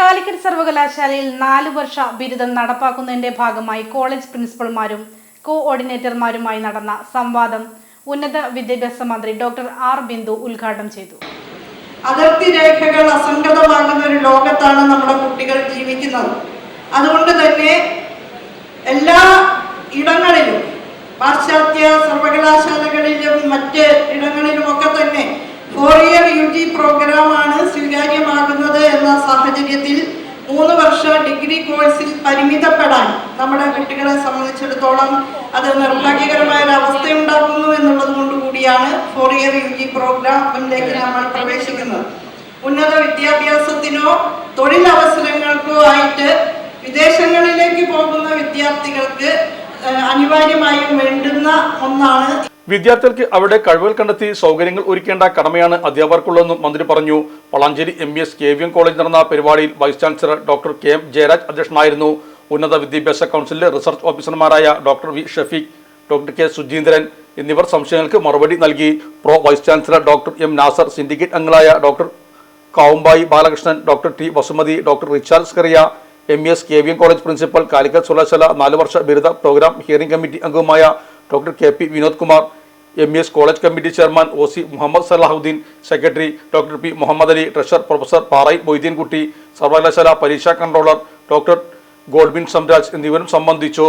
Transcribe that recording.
കാലിക്കറ്റ് സർവകലാശാലയിൽ നാല് വർഷ ബിരുദം നടപ്പാക്കുന്നതിന്റെ ഭാഗമായി കോളേജ് പ്രിൻസിപ്പൽമാരും കോഓർഡിനേറ്റർമാരുമായി നടന്ന സംവാദം ഉന്നത വിദ്യാഭ്യാസ മന്ത്രി ഡോക്ടർ ആർ ബിന്ദു ഉദ്ഘാടനം ചെയ്തു. അതിർത്തി രേഖകൾ അസംഗതമാകുന്ന ഒരു ലോകത്താണ് നമ്മുടെ കുട്ടികൾ ജീവിക്കുന്നത്. അതുകൊണ്ട് തന്നെ എല്ലാ ഇടങ്ങളിലും പാശ്ചാത്യ സർവകലാശാലകളിലും മറ്റ് ഇടങ്ങളിലുമൊക്കെ തന്നെ ഫോർ ഇയർ യു ജി പ്രോഗ്രാമാണ് സ്വീകാര്യമാകുന്നത് എന്ന സാഹചര്യത്തിൽ മൂന്ന് വർഷ ഡിഗ്രി കോഴ്സിൽ പരിമിതപ്പെടാൻ നമ്മുടെ കുട്ടികളെ സംബന്ധിച്ചിടത്തോളം അത് നിർഭാഗ്യകരമായ ഒരു അവസ്ഥയുണ്ടാക്കുന്നു എന്നുള്ളത് കൊണ്ട് കൂടിയാണ് ഫോർ ഇയർ യു ജി പ്രോഗ്രാമിലേക്ക് നമ്മൾ പ്രവേശിക്കുന്നത്. ഉന്നത വിദ്യാഭ്യാസത്തിനോ തൊഴിലവസരങ്ങൾക്കോ ആയിട്ട് വിദേശങ്ങളിലേക്ക് പോകുന്ന വിദ്യാർത്ഥികൾക്ക് അനിവാര്യമായും വേണ്ടുന്ന ഒന്നാണ് വിദ്യാർത്ഥികൾക്ക് അവിടെ കഴിവുകൾ കണ്ടെത്തി സൗകര്യങ്ങൾ ഒരുക്കേണ്ട കടമയാണ് അധ്യാപകർക്കുള്ളതെന്നും മന്ത്രി പറഞ്ഞു. Valanchery M S K V M college നടന്ന പരിപാടിയിൽ vice chancellor doctor K M Jayaraj അധ്യക്ഷനായിരുന്നു. ഉന്നത വിദ്യാഭ്യാസ കൗൺസിലിലെ റിസർച്ച് ഓഫീസർമാരായ doctor V Shafeeq doctor K Sujeendran എന്നിവർ സംശയങ്ങൾക്ക് മറുപടി നൽകി. Pro vice chancellor doctor M Nasar syndicate അംഗങ്ങളായ doctor Kavumbayi Balakrishnan doctor T Vasumathi doctor Richard Scaria M S K V M college principal Calicut സർവകലാശാല നാല് വർഷ ബിരുദ പ്രോഗ്രാം ഹിയറിംഗ് കമ്മിറ്റി അംഗവുമായ doctor K P Vinod Kumar M S college committee chairman O C Muhammad Salahuddin secretary doctor P Muhammad Ali treasurer professor Parai Moideenkutty സർവകലാശാല പരീക്ഷാ controller doctor ഗോൾബിൻ സംരാജ് എന്നിവരും സംബന്ധിച്ചു.